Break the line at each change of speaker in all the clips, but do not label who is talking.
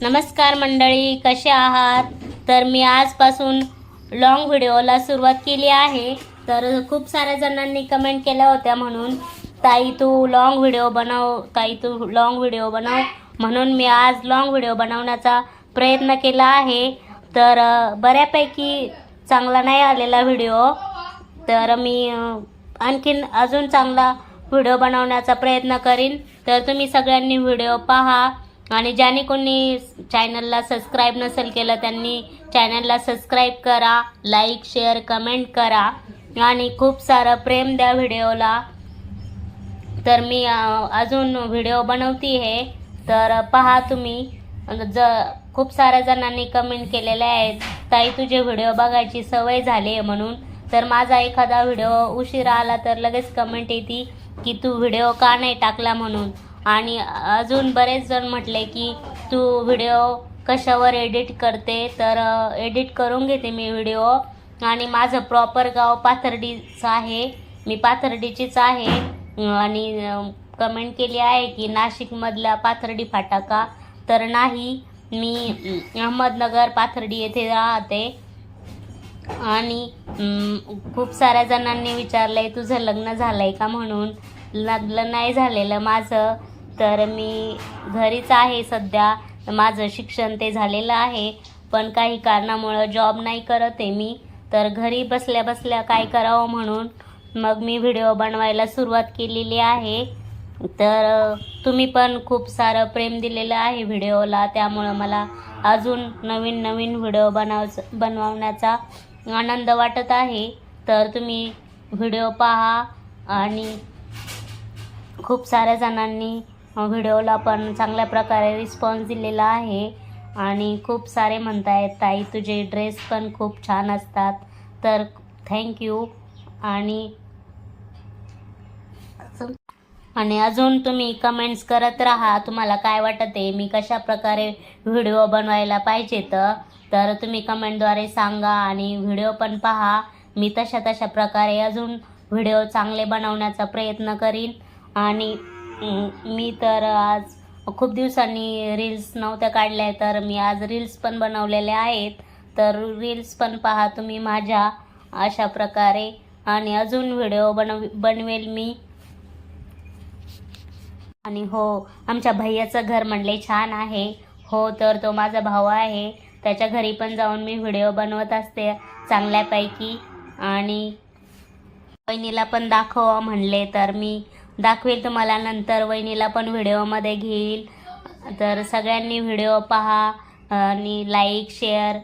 नमस्कार मंडळी कसे आहात? तर मी आजपासून लॉंग व्हिडिओला सुरुवात केली आहे. तर खूप साऱ्या जणांनी कमेंट केल्या होत्या म्हणून ताई तू लॉंग व्हिडिओ बनव ताई तू लॉंग व्हिडिओ बनव. म्हणून मी आज लॉंग व्हिडिओ बनवण्याचा प्रयत्न केला आहे. तर बऱ्यापैकी चांगला नाही आलेला व्हिडिओ तर मी आणखीन अजून चांगला व्हिडिओ बनवण्याचा प्रयत्न करीन. तर तुम्ही सगळ्यांनी व्हिडिओ पहा. आणि ज्याने कोणी चॅनलला सबस्क्राईब नसेल केलं त्यांनी चॅनलला सबस्क्राईब करा लाईक शेअर कमेंट करा. आणि खूप सारं प्रेम द्या व्हिडिओला. तर मी अजून व्हिडिओ बनवती आहे. तर पहा तुम्ही. ज खूप साऱ्या जणांनी कमेंट केलेले आहेत. ताई तुझे व्हिडिओ बघायची सवय झाली आहे म्हणून. तर माझा एखादा व्हिडिओ उशिरा आला तर लगेच कमेंट येते की तू व्हिडिओ का नाही टाकला म्हणून. आणि अजून बरेच जण म्हटले की तू व्हिडिओ कशावर एडिट करते? तर एडिट करून घेते मी व्हिडिओ आणि माझं प्रॉपर गाव पाथर्डीचं आहे. मी पाथर्डीचीच आहे. आणि कमेंट केली आहे की नाशिकमधला पाथर्डी फाटा का तर नाही मी अहमदनगर पाथर्डी येथे राहते. आणि खूप साऱ्या जणांनी विचारलंय तुझं लग्न झालंय का? म्हणून. लग्न नाही झालेलं माझं. तर मी घरीच आहे सध्या. माझं शिक्षण ते झालेलं आहे. पण काही कारणामुळं जॉब नाही करत आहे मी. तर घरी बसल्या बसल्या काय करावं म्हणून मग मी व्हिडिओ बनवायला सुरुवात केलेली आहे. तर तुम्ही पण खूप सारं प्रेम दिलेलं आहे व्हिडिओला त्यामुळं मला अजून नवीन नवीन व्हिडिओ बनव बनवण्याचा आनंद वाटत आहे. तर तुम्ही व्हिडिओ पहा आणि खूप साऱ्या जणांनी व्हिडिओला पण चांगल्या प्रकारे रिस्पॉन्स दिलेला आहे. आणि खूप सारे म्हणतायत ताई तुझे ड्रेस पण खूप छान असतात. तर थँक्यू आणि आणि अजून तुम्ही कमेंट्स करत राहा. तुम्हाला काय वाटत? आहे मी कशा प्रकारे व्हिडिओ बनवायला पाहिजे तर तुम्ही कमेंटद्वारे सांगा आणि व्हिडिओ पण पहा. मी तशा तशा प्रकारे अजून व्हिडिओ चांगले बनवण्याचा प्रयत्न करीन. आणि मी तर आज खूप दिवसांनी रील्स नव्हत्या काढल्या तर मी आज रील्स पण बनवलेल्या आहेत. तर रील्स पण पहा तुम्ही माझ्या अशा प्रकारे. आणि अजून व्हिडिओ बनव बनवेल मी. आणि हो आमच्या भैयाचं घर म्हणले छान आहे. हो तर तो माझा भाऊ आहे. त्याच्या घरी पण जाऊन मी व्हिडिओ बनवत असते चांगल्यापैकी. आणि बहिणीला पण दाखवा म्हणले तर मी दाखवेल तुम्हाला नंतर वहिनीला पण व्हिडिओमध्ये घेईल. तर सगळ्यांनी व्हिडिओ पहा आणि लाईक शेअर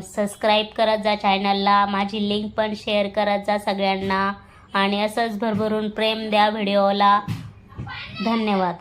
सबस्क्राईब करत जा चॅनलला माझी लिंक पण शेअर करत जा सगळ्यांना. आणि असंच भरभरून प्रेम द्या व्हिडिओला. धन्यवाद.